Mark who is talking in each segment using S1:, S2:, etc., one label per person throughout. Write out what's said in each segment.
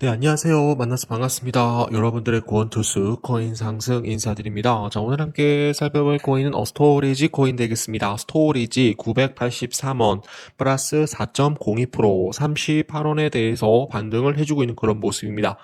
S1: 네, 안녕하세요. 만나서 반갑습니다. 여러분들의 구원 투수 코인 상승 인사드립니다. 자, 오늘 함께 살펴볼 코인은 어스토리지 코인 되겠습니다. 스토리지 983원 플러스 4.02% 38원에 대해서 반등을 해주고 있는 그런 모습입니다.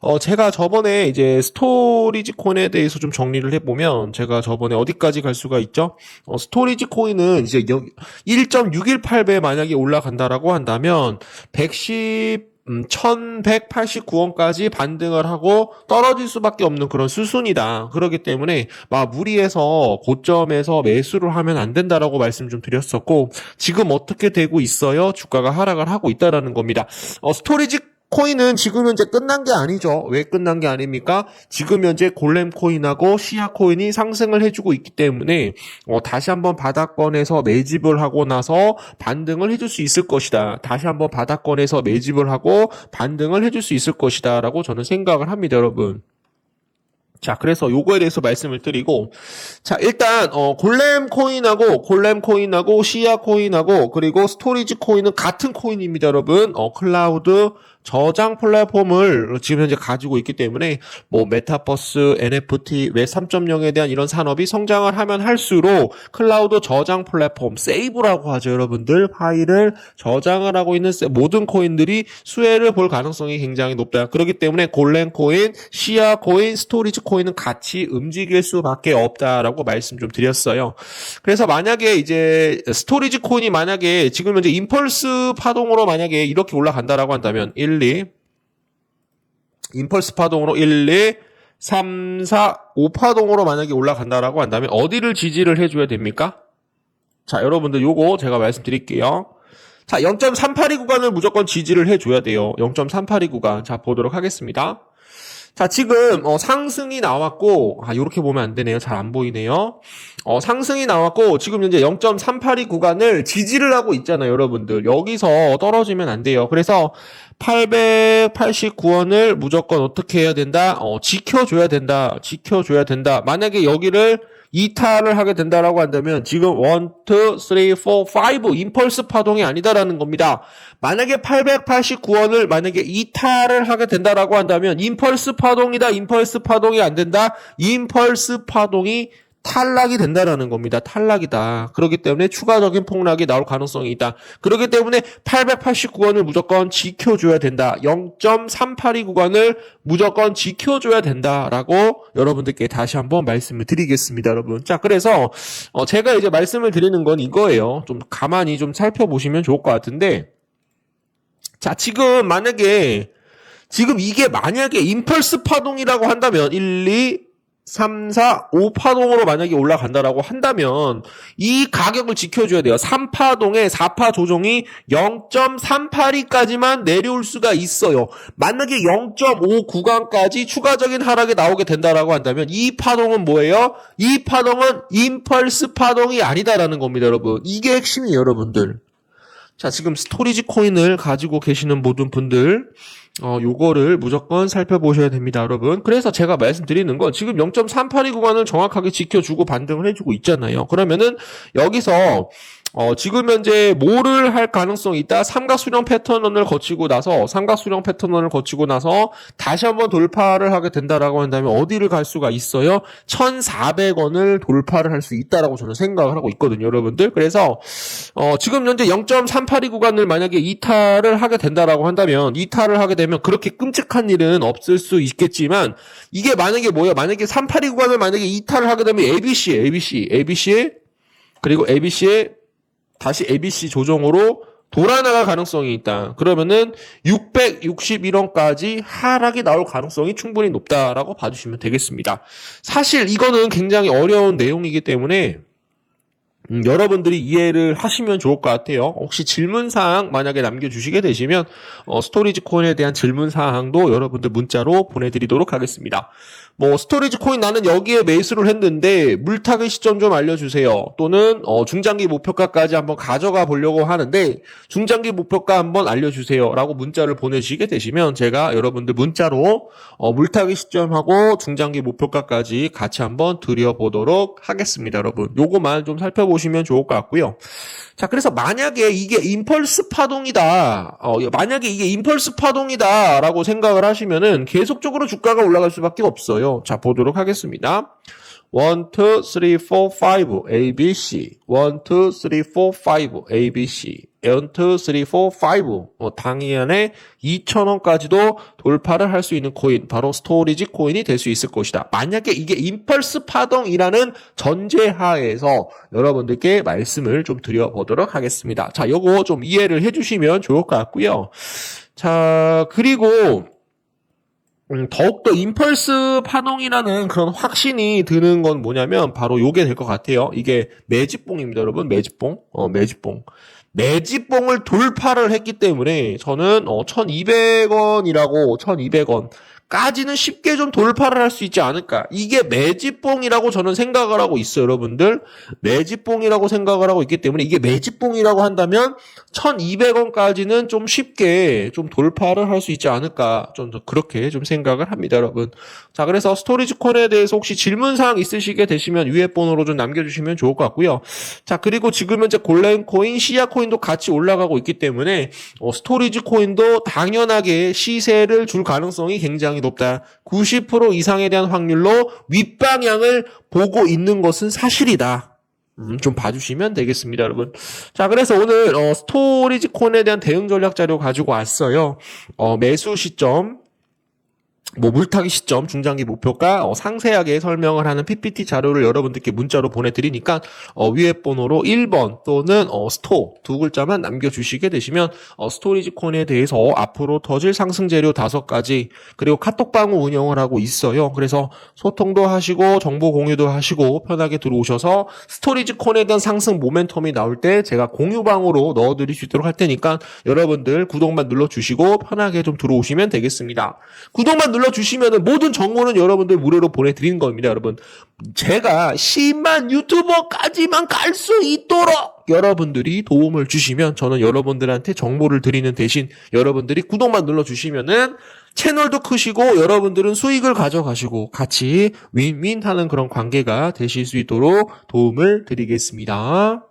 S1: 어, 제가 저번에 이제 스토리지 코인에 대해서 좀 정리를 해보면 제가 저번에 어디까지 갈 수가 있죠? 어, 스토리지 코인은 이제 1.618배 만약에 올라간다라고 한다면 110 1189원까지 음, 반등을 하고 떨어질 수밖에 없는 그런 수순이다. 그렇기 때문에 막 무리해서 고점에서 매수를 하면 안 된다라고 말씀 좀 드렸었고 지금 어떻게 되고 있어요? 주가가 하락을 하고 있다라는 겁니다. 어, 스토리지 코인은 지금 현재 끝난 게 아니죠. 왜 끝난 게 아닙니까? 지금 현재 골렘 코인하고 시야 코인이 상승을 해주고 있기 때문에 어, 다시 한번 바닥권에서 매집을 하고 나서 반등을 해줄 수 있을 것이다. 다시 한번 바닥권에서 매집을 하고 반등을 해줄 수 있을 것이다라고 저는 생각을 합니다, 여러분. 자, 그래서 요거에 대해서 말씀을 드리고, 자, 일단, 어, 골렘 코인하고, 골렘 코인하고, 시야 코인하고, 그리고 스토리지 코인은 같은 코인입니다, 여러분. 어, 클라우드 저장 플랫폼을 지금 현재 가지고 있기 때문에 뭐 메타버스, NFT, 웹 3.0에 대한 이런 산업이 성장을 하면 할수록 클라우드 저장 플랫폼 세이브라고 하죠, 여러분들. 파일을 저장을 하고 있는 모든 코인들이 수혜를 볼 가능성이 굉장히 높다. 그렇기 때문에 골렘 코인, 시아 코인, 스토리지 코인은 같이 움직일 수밖에 없다라고 말씀 좀 드렸어요. 그래서 만약에 이제 스토리지 코인이 만약에 지금 현재 임펄스 파동으로 만약에 이렇게 올라간다라고 한다면 1 1, 2. 임펄스 파동으로 1, 2, 3, 4, 5파동으로 만약에 올라간다라고 한다면 어디를 지지를 해줘야 됩니까? 자, 여러분들 요거 제가 말씀드릴게요. 자, 0.382 구간을 무조건 지지를 해줘야 돼요. 0.382 구간. 자, 보도록 하겠습니다. 자, 지금 어, 상승이 나왔고, 아, 요렇게 보면 안 되네요. 잘 안 보이네요. 어, 상승이 나왔고 지금 현재 0.382 구간을 지지를 하고 있잖아요, 여러분들. 여기서 떨어지면 안 돼요. 그래서 889원을 무조건 어떻게 해야 된다? 어, 지켜줘야 된다. 지켜줘야 된다. 만약에 여기를 이탈을 하게 된다라고 한다면 지금 1, 2, 3, 4, 5 임펄스 파동이 아니다라는 겁니다. 만약에 889원을 만약에 이탈을 하게 된다라고 한다면 임펄스 파동이다, 임펄스 파동이 안 된다, 임펄스 파동이 탈락이 된다라는 겁니다. 탈락이다. 그렇기 때문에 추가적인 폭락이 나올 가능성이 있다. 그렇기 때문에 889원을 무조건 지켜줘야 된다. 0.382 구간을 무조건 지켜줘야 된다라고 여러분들께 다시 한번 말씀을 드리겠습니다, 여러분. 자, 그래서 어, 제가 이제 말씀을 드리는 건 이거예요. 좀 가만히 좀 살펴보시면 좋을 것 같은데, 자, 지금 만약에 지금 이게 만약에 임펄스 파동이라고 한다면 1, 2, 3, 4, 5파동으로 만약에 올라간다라고 한다면 이 가격을 지켜줘야 돼요. 3파동에 4파 조정이 0.382까지만 내려올 수가 있어요. 만약에 0.5 구간까지 추가적인 하락이 나오게 된다라고 한다면 이 파동은 뭐예요? 이 파동은 임펄스 파동이 아니다라는 겁니다, 여러분. 이게 핵심이에요, 여러분들. 자, 지금 스토리지 코인을 가지고 계시는 모든 분들 어, 요거를 무조건 살펴보셔야 됩니다, 여러분. 그래서 제가 말씀드리는 건 지금 0.382 구간을 정확하게 지켜주고 반등을 해주고 있잖아요. 그러면은 여기서 어, 지금 현재 뭐를 할 가능성이 있다. 삼각수령 패턴을 거치고 나서 삼각수령 패턴을 거치고 나서 다시 한번 돌파를 하게 된다라고 한다면 어디를 갈 수가 있어요? 1,400원을 돌파를 할 수 있다라고 저는 생각을 하고 있거든요, 여러분들. 그래서 어, 지금 현재 0.382 구간을 만약에 이탈을 하게 된다라고 한다면 이탈을 하게 되면 그렇게 끔찍한 일은 없을 수 있겠지만 이게 만약에 뭐예요? 만약에 382 구간을 만약에 이탈을 하게 되면 ABC, ABC, ABC 그리고 ABC의 다시 ABC 조정으로 돌아나갈 가능성이 있다. 그러면은 661원까지 하락이 나올 가능성이 충분히 높다라고 봐주시면 되겠습니다. 사실 이거는 굉장히 어려운 내용이기 때문에 음, 여러분들이 이해를 하시면 좋을 것 같아요. 혹시 질문사항 만약에 남겨주시게 되시면 어, 스토리지콘에 코 대한 질문사항도 여러분들 문자로 보내드리도록 하겠습니다. 뭐 스토리지 코인 나는 여기에 매수를 했는데 물타기 시점 좀 알려주세요. 또는 어, 중장기 목표가까지 한번 가져가 보려고 하는데 중장기 목표가 한번 알려주세요라고 문자를 보내시게 되시면 제가 여러분들 문자로 어, 물타기 시점하고 중장기 목표가까지 같이 한번 드려보도록 하겠습니다, 여러분. 요거만 좀 살펴보시면 좋을 것 같고요. 자, 그래서 만약에 이게 임펄스 파동이다. 어, 만약에 이게 임펄스 파동이다라고 생각을 하시면은 계속적으로 주가가 올라갈 수밖에 없어요. 있어요. 자, 보도록 하겠습니다. 1, 2, 3, 4, 5, A, B, C. 1, 2, 3, 4, 5, A, B, C. 1, 2, 3, 4, 5. 어, 당연에 2,000원까지도 돌파를 할 수 있는 코인, 바로 스토리지 코인이 될 수 있을 것이다. 만약에 이게 임펄스 파동이라는 전제하에서 여러분들께 말씀을 좀 드려보도록 하겠습니다. 자, 요거 좀 이해를 해주시면 좋을 것 같고요. 자, 그리고 음, 더욱더 임펄스 파동이라는 그런 확신이 드는 건 뭐냐면 바로 요게 될 것 같아요. 이게 매집봉입니다, 여러분. 매집봉. 어, 매집봉. 매집봉을 돌파를 했기 때문에 저는 어, 1200원이라고 1200원 까지는 쉽게 좀 돌파를 할 수 있지 않을까. 이게 매집봉이라고 저는 생각을 하고 있어요, 여러분들. 매집봉이라고 생각을 하고 있기 때문에 이게 매집봉이라고 한다면 1200원까지는 좀 쉽게 좀 돌파를 할 수 있지 않을까. 좀 그렇게 좀 생각을 합니다, 여러분. 자, 그래서 스토리지콘에 대해서 혹시 질문사항 있으시게 되시면 위에 번호로 좀 남겨주시면 좋을 것 같고요. 자, 그리고 지금 현재 골렘코인, 시아코인도 같이 올라가고 있기 때문에 어, 스토리지코인도 당연하게 시세를 줄 가능성이 굉장히 가능성이 높다. 90% 이상에 대한 확률로 윗방향을 보고 있는 것은 사실이다. 음, 좀 봐주시면 되겠습니다, 여러분. 자, 그래서 오늘 어, 스토리지콘에 대한 대응 전략 자료 가지고 왔어요. 어, 매수 시점, 뭐 물타기 시점, 중장기 목표가 어, 상세하게 설명을 하는 PPT 자료를 여러분들께 문자로 보내드리니까 어, 위에 번호로 1번 또는 어, 스토 두 글자만 남겨주시게 되시면 어, 스토리지콘에 대해서 앞으로 터질 상승 재료 5가지 그리고 카톡방을 운영을 하고 있어요. 그래서 소통도 하시고 정보 공유도 하시고 편하게 들어오셔서 스토리지콘에 대한 상승 모멘텀이 나올 때 제가 공유방으로 넣어드릴 수 있도록 할 테니까 여러분들 구독만 눌러주시고 편하게 좀 들어오시면 되겠습니다. 구독만 눌러 불러주시면은 모든 정보는 여러분들 무료로 보내드리는 겁니다, 여러분. 제가 10만 유튜버까지만 갈 수 있도록 여러분들이 도움을 주시면 저는 여러분들한테 정보를 드리는 대신 여러분들이 구독만 눌러주시면은 채널도 크시고 여러분들은 수익을 가져가시고 같이 윈윈 하는 그런 관계가 되실 수 있도록 도움을 드리겠습니다.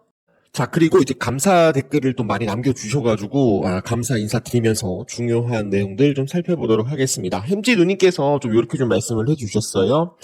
S1: 자, 그리고 이제 감사 댓글을 또 많이 남겨주셔가지고, 아, 감사 인사드리면서 중요한 내용들 좀 살펴보도록 하겠습니다. 햄지 누님께서 좀 이렇게 좀 말씀을 해주셨어요.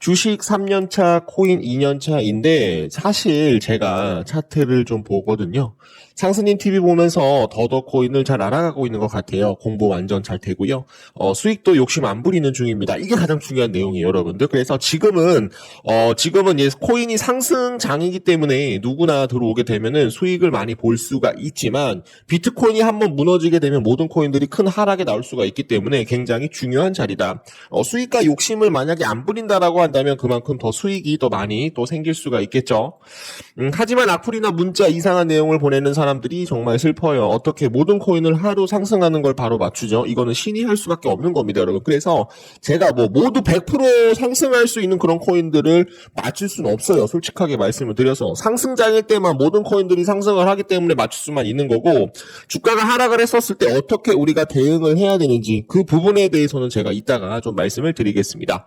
S1: 주식 3년차, 코인 2년차인데, 사실 제가 차트를 좀 보거든요. 상승님 TV 보면서 더더 코인을 잘 알아가고 있는 것 같아요. 공부 완전 잘 되고요. 어, 수익도 욕심 안 부리는 중입니다. 이게 가장 중요한 내용이에요, 여러분들. 그래서 지금은 어, 지금은 예, 코인이 상승장이기 때문에 누구나 들어오게 되면은 수익을 많이 볼 수가 있지만 비트코인이 한번 무너지게 되면 모든 코인들이 큰 하락에 나올 수가 있기 때문에 굉장히 중요한 자리다. 어, 수익과 욕심을 만약에 안 부린다라고 한다면 그만큼 더 수익이 더 많이 또 생길 수가 있겠죠. 음, 하지만 악플이나 문자 이상한 내용을 보내는 사람 사람들이 정말 슬퍼요. 어떻게 모든 코인을 하루 상승하는 걸 바로 맞추죠? 이거는 신이 할 수밖에 없는 겁니다, 여러분. 그래서 제가 뭐 모두 100% 상승할 수 있는 그런 코인들을 맞출 수는 없어요. 솔직하게 말씀을 드려서 상승장일 때만 모든 코인들이 상승을 하기 때문에 맞출 수만 있는 거고 주가가 하락을 했었을 때 어떻게 우리가 대응을 해야 되는지 그 부분에 대해서는 제가 이따가 좀 말씀을 드리겠습니다.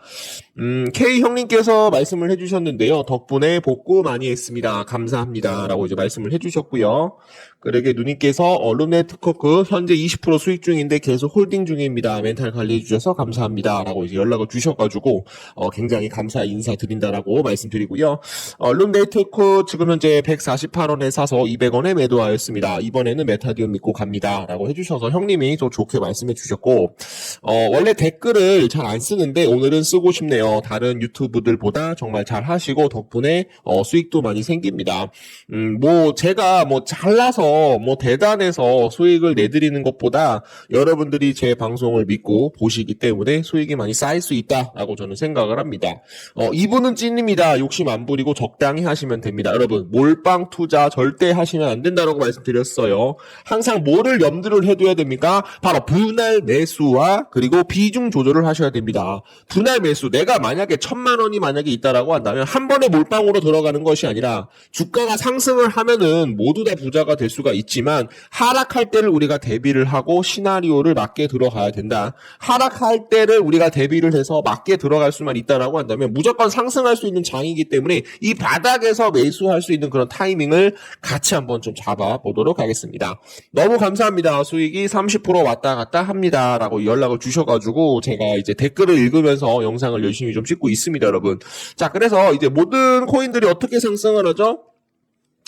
S1: 음, K 형님께서 말씀을 해주셨는데요. 덕분에 복구 많이 했습니다. 감사합니다라고 이제 말씀을 해주셨고요. 그러게 누님께서 언론의 특허크 그 현재 20% 수익 중인데 계속 홀딩 중입니다. 멘탈 관리해 주셔서 감사합니다. 라고 이제 연락을 주셔가지고 어, 굉장히 감사 인사 드린다라고 말씀드리고요. 언론 네트워 지금 현재 148원에 사서 200원에 매도하였습니다. 이번에는 메타디움 믿고 갑니다. 라고 해주셔서 형님이 또 좋게 말씀해 주셨고 어, 원래 댓글을 잘 안 쓰는데 오늘은 쓰고 싶네요. 다른 유튜브들보다 정말 잘 하시고 덕분에 어, 수익도 많이 생깁니다. 음, 뭐 제가 뭐잘 잘라서 뭐 대단해서 수익을 내드리는 것보다 여러분들이 제 방송을 믿고 보시기 때문에 수익이 많이 쌓일 수 있다라고 저는 생각을 합니다. 어, 이분은 찐입니다. 욕심 안 부리고 적당히 하시면 됩니다. 여러분 몰빵 투자 절대 하시면 안 된다라고 말씀드렸어요. 항상 뭐를 염두를 해둬야 됩니까? 바로 분할 매수와 그리고 비중 조절을 하셔야 됩니다. 분할 매수 내가 만약에 천만 원이 만약에 있다라고 한다면 한 번에 몰빵으로 들어가는 것이 아니라 주가가 상승을 하면은 모두 다 부자가 변화가 될 수가 있지만 하락할 때를 우리가 대비를 하고 시나리오를 맞게 들어가야 된다. 하락할 때를 우리가 대비를 해서 맞게 들어갈 수만 있다라고 한다면 무조건 상승할 수 있는 장이기 때문에 이 바닥에서 매수할 수 있는 그런 타이밍을 같이 한번 좀 잡아 보도록 하겠습니다. 너무 감사합니다. 수익이 30% 왔다 갔다 합니다라고 연락을 주셔가지고 제가 이제 댓글을 읽으면서 영상을 열심히 좀 찍고 있습니다, 여러분. 자, 그래서 이제 모든 코인들이 어떻게 상승을 하죠?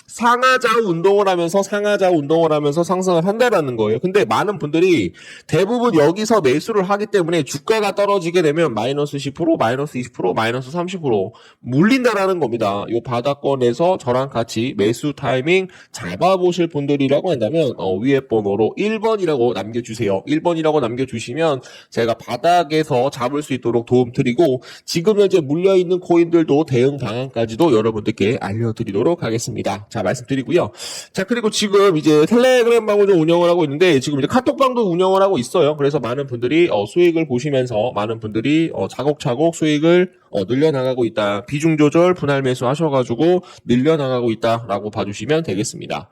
S1: 상하좌 운동을 하면서 상하좌 운동을 하면서 상승을 한다라는 거예요. 근데 많은 분들이 대부분 여기서 매수를 하기 때문에 주가가 떨어지게 되면 마이너스 10%, 마이너스 20%, 마이너스 30% 물린다라는 겁니다. 요 바닥권에서 저랑 같이 매수 타이밍 잡아보실 분들이라고 한다면 어, 위에 번호로 1번이라고 남겨주세요. 1번이라고 남겨주시면 제가 바닥에서 잡을 수 있도록 도움드리고 지금 현재 물려있는 코인들도 대응 방안까지도 여러분들께 알려드리도록 하겠습니다. 자, 말씀드리고요. 자, 그리고 지금 이제 텔레그램 방을 운영을 하고 있는데 지금 이제 카톡방도 운영을 하고 있어요. 그래서 많은 분들이 어, 수익을 보시면서 많은 분들이 어, 자곡자곡 수익을 어, 늘려나가고 있다. 비중 조절, 분할 매수 하셔가지고 늘려나가고 있다라고 봐주시면 되겠습니다.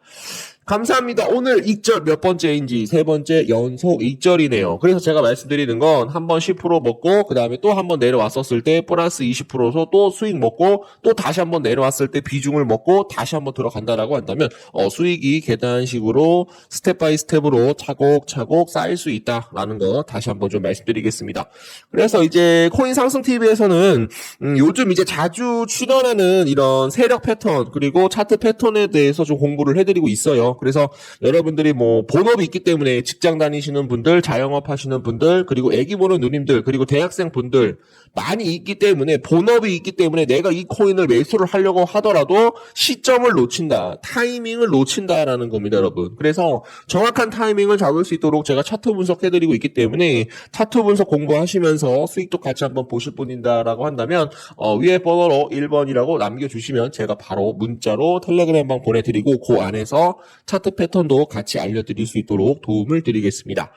S1: 감사합니다. 오늘 2절 몇 번째인지 세 번째 연속 2절이네요. 그래서 제가 말씀드리는 건 한 번 10% 먹고 그 다음에 또 한번 내려왔었을 때 플러스 20%에서 또 수익 먹고 또 다시 한번 내려왔을 때 비중을 먹고 다시 한번 들어간다라고 한다면 어, 수익이 계단식으로 스텝 바이 스텝으로 차곡차곡 쌓일 수 있다라는 거 다시 한번 좀 말씀드리겠습니다. 그래서 이제 코인 상승 TV에서는 음, 요즘 이제 자주 출연하는 이런 세력 패턴 그리고 차트 패턴에 대해서 좀 공부를 해드리고 있어요. 그래서 여러분들이 뭐 본업이 있기 때문에 직장 다니시는 분들, 자영업 하시는 분들, 그리고 애기 보는 누님들, 그리고 대학생 분들 많이 있기 때문에 본업이 있기 때문에 내가 이 코인을 매수를 하려고 하더라도 시점을 놓친다. 타이밍을 놓친다라는 겁니다, 여러분. 그래서 정확한 타이밍을 잡을 수 있도록 제가 차트 분석해 드리고 있기 때문에 차트 분석 공부하시면서 수익도 같이 한번 보실 분인다라고 한다면 어, 위에 번호로 1번이라고 남겨 주시면 제가 바로 문자로 텔레그램방 보내 드리고 그 안에서 차트 패턴도 같이 알려드릴 수 있도록 도움을 드리겠습니다.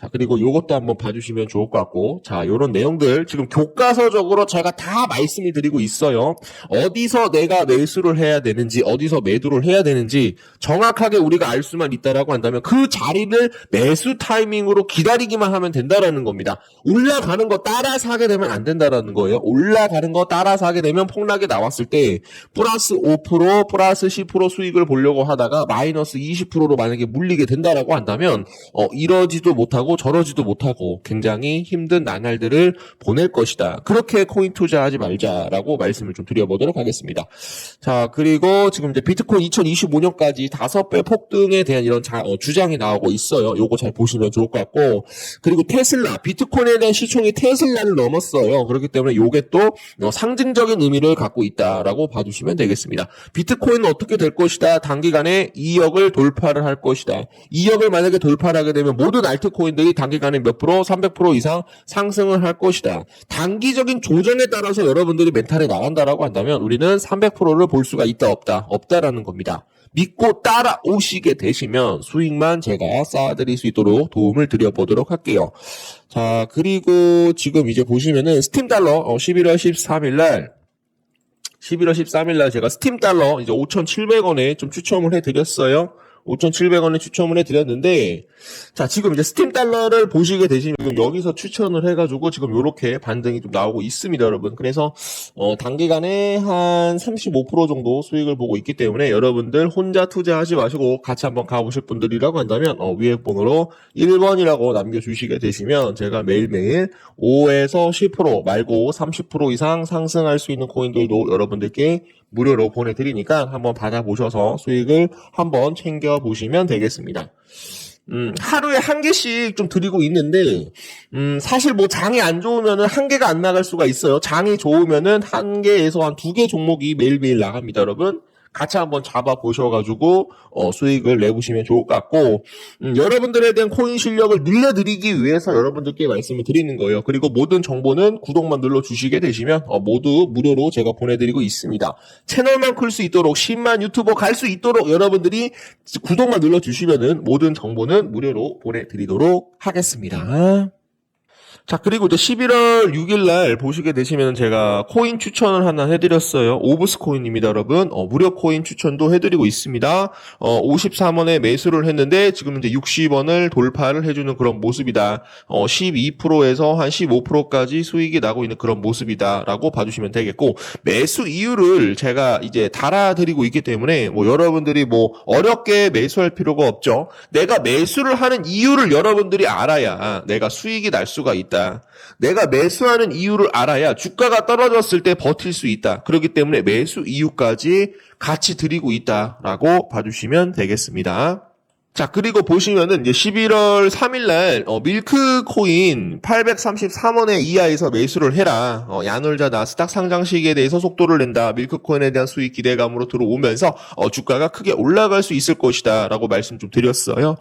S1: 자, 그리고 이것도 한번 봐주시면 좋을 것 같고, 자, 요런 내용들 지금 교과서적으로 제가 다 말씀을 드리고 있어요. 어디서 내가 매수를 해야 되는지, 어디서 매도를 해야 되는지 정확하게 우리가 알 수만 있다라고 한다면 그 자리를 매수 타이밍으로 기다리기만 하면 된다라는 겁니다. 올라가는 거 따라서 하게 되면 안 된다라는 거예요. 올라가는 거 따라서 하게 되면 폭락이 나왔을 때 플러스 5% 플러스 10% 수익을 보려고 하다가 마이너스 플러스 20%로 만약에 물리게 된다라고 한다면 어, 이러지도 못하고 저러지도 못하고 굉장히 힘든 나날들을 보낼 것이다. 그렇게 코인 투자하지 말자라고 말씀을 좀 드려보도록 하겠습니다. 자 그리고 지금 이제 비트코인 2025년까지 5배 폭등에 대한 이런 자, 어, 주장이 나오고 있어요. 요거 잘 보시면 좋을 것 같고 그리고 테슬라 비트코인에 대한 시총이 테슬라를 넘었어요. 그렇기 때문에 요게 또 어, 상징적인 의미를 갖고 있다라고 봐주시면 되겠습니다. 비트코인은 어떻게 될 것이다. 단기간에 2억을 2억을 돌파를 할 것이다. 2억을 만약에 돌파를 하게 되면 모든 알트코인들이 단기간에 몇 프로, 300% 이상 상승을 할 것이다. 단기적인 조정에 따라서 여러분들이 멘탈이 나간다라고 한다면 우리는 300%를 볼 수가 있다, 없다, 없다라는 겁니다. 믿고 따라오시게 되시면 수익만 제가 쌓아드릴 수 있도록 도움을 드려보도록 할게요. 자, 그리고 지금 이제 보시면은 스팀 달러 11월 13일 날 11월 13일 날 제가 스팀 달러 이제 5,700원에 좀 추첨을 해드렸어요. 5,700원에 추첨을 해드렸는데, 자, 지금 이제 스팀 달러를 보시게 되시면 여기서 추천을 해가지고 지금 이렇게 반등이 좀 나오고 있습니다, 여러분. 그래서, 어, 단기간에 한 35% 정도 수익을 보고 있기 때문에 여러분들 혼자 투자하지 마시고 같이 한번 가보실 분들이라고 한다면, 어, 위에 번호로 1번이라고 남겨주시게 되시면 제가 매일매일 5에서 10% 말고 30% 이상 상승할 수 있는 코인들도 여러분들께 무료로 보내드리니까 한번 받아보셔서 수익을 한번 챙겨보시면 되겠습니다. 음, 하루에 한 개씩 좀 드리고 있는데, 음, 사실 뭐 장이 안 좋으면은 한 개가 안 나갈 수가 있어요. 장이 좋으면은 한 개에서 한 두 개 종목이 매일매일 나갑니다, 여러분. 같이 한번 잡아 보셔가지고 어, 수익을 내보시면 좋을 것 같고 음, 여러분들에 대한 코인 실력을 늘려드리기 위해서 여러분들께 말씀을 드리는 거예요. 그리고 모든 정보는 구독만 눌러주시게 되시면 어, 모두 무료로 제가 보내드리고 있습니다. 채널만 클 수 있도록 10만 유튜버 갈 수 있도록 여러분들이 구독만 눌러주시면 모든 정보는 무료로 보내드리도록 하겠습니다. 자, 그리고 이제 11월 6일 날 보시게 되시면 제가 코인 추천을 하나 해드렸어요. 오브스 코인입니다, 여러분. 어, 무료 코인 추천도 해드리고 있습니다. 어, 53원에 매수를 했는데 지금 이제 60원을 돌파를 해주는 그런 모습이다. 어, 12%에서 한 15%까지 수익이 나고 있는 그런 모습이다라고 봐주시면 되겠고, 매수 이유를 제가 이제 달아드리고 있기 때문에 뭐 여러분들이 뭐 어렵게 매수할 필요가 없죠. 내가 매수를 하는 이유를 여러분들이 알아야 내가 수익이 날 수가 있다. 있다. 내가 매수하는 이유를 알아야 주가가 떨어졌을 때 버틸 수 있다. 그렇기 때문에 매수 이유까지 같이 드리고 있다라고 봐주시면 되겠습니다. 자, 그리고 보시면은 이제 11월 3일날 어, 밀크 코인 833원에 이하에서 매수를 해라. 어, 야놀자 나스닥 상장 시기에 대해서 속도를 낸다. 밀크 코인에 대한 수익 기대감으로 들어오면서 어, 주가가 크게 올라갈 수 있을 것이다라고 말씀 좀 드렸어요.